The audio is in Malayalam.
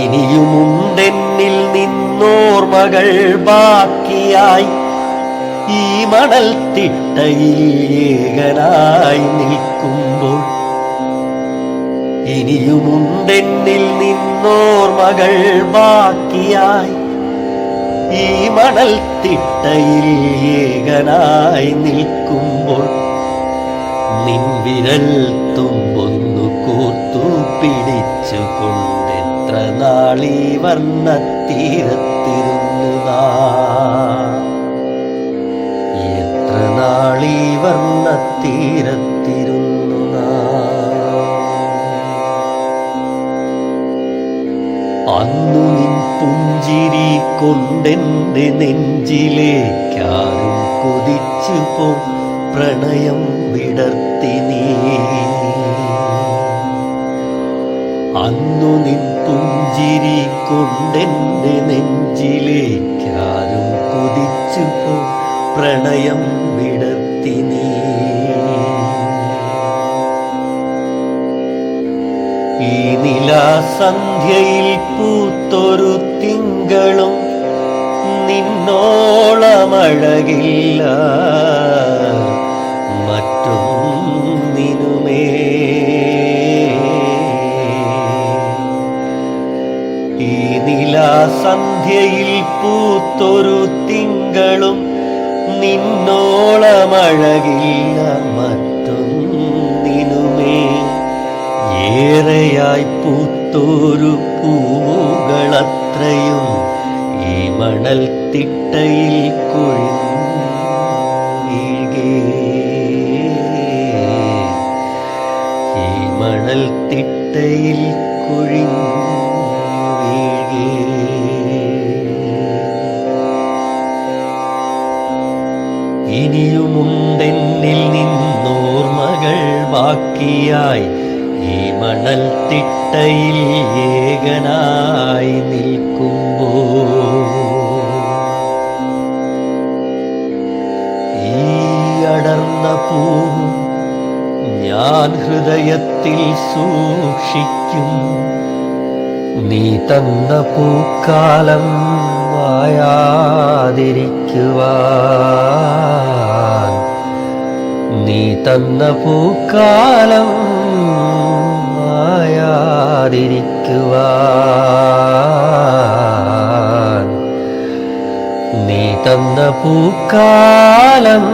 ഇനിയുമുണ്ടെന്നിൽ നിന്നോർമകൾ ബാക്കിയായി. ഈ മണൽ തിട്ടയിൽ ഏകനായി നിൽക്കുമ്പോൾ ഇനിയുമുണ്ടെന്നിൽ നിന്നോർമകൾ ബാക്കിയായി. ഈ മണൽ തിട്ടയിൽ ഏകനായി നിൽക്കുമ്പോൾ നിൻ വിരൽ തുമ്പൊന്നു കൂത്തു പിടിച്ചു കൊണ്ട് നാളീ വർണത്തീരത്തിരുന്നു എത്ര എത്ര നാളീ വർണത്തീരത്തിരുന്നു അന്നു നിൻ പുഞ്ചിരി കൊണ്ടെന്റെ നെഞ്ചിലേക്കാരും കൊതിച്ചു പോ പ്രണയം വിടർത്തി നീ. കൊണ്ടെന്റെ നെഞ്ചിലേക്കാരും കൊതിച്ചു പോ. പ്രണയം വിടർത്തി നീ. ഈ നിലാസന്ധ്യയിൽ പൂത്തൊരു തിങ്കളും നിന്നോളമഴകില്ല. നിലാസന്ധ്യയിൽ പൂത്തൊരു തിങ്കളും നിന്നോളമഴകില്ല മറ്റൊന്നിനുമേ. ഏറെയായി പൂത്തൊരു പൂവുകളത്രയും ഈ മണൽ തിട്ടയിൽ കുഴി ഈ മണൽ തിട്ടയിൽ കൊഴിഞ്ഞു വീഴേ ഇനിയുമുണ്ടെന്നിൽ നിന്നോർമകൾ ബാക്കിയായി. ഈ മണൽ തിട്ടയിൽ ഏകനായി നിൽക്കുമ്പോ. ഈ അടർന്ന പൂ ഞാൻ ഹൃദയത്തിൽ സൂക്ഷിക്കും. നീ തന്ന പൂക്കാലം മായാതിരിക്കുവാൻ നീ തന്ന പൂക്കാലം വായാതിരിക്കുവാൻ നീ തന്ന പൂക്കാലം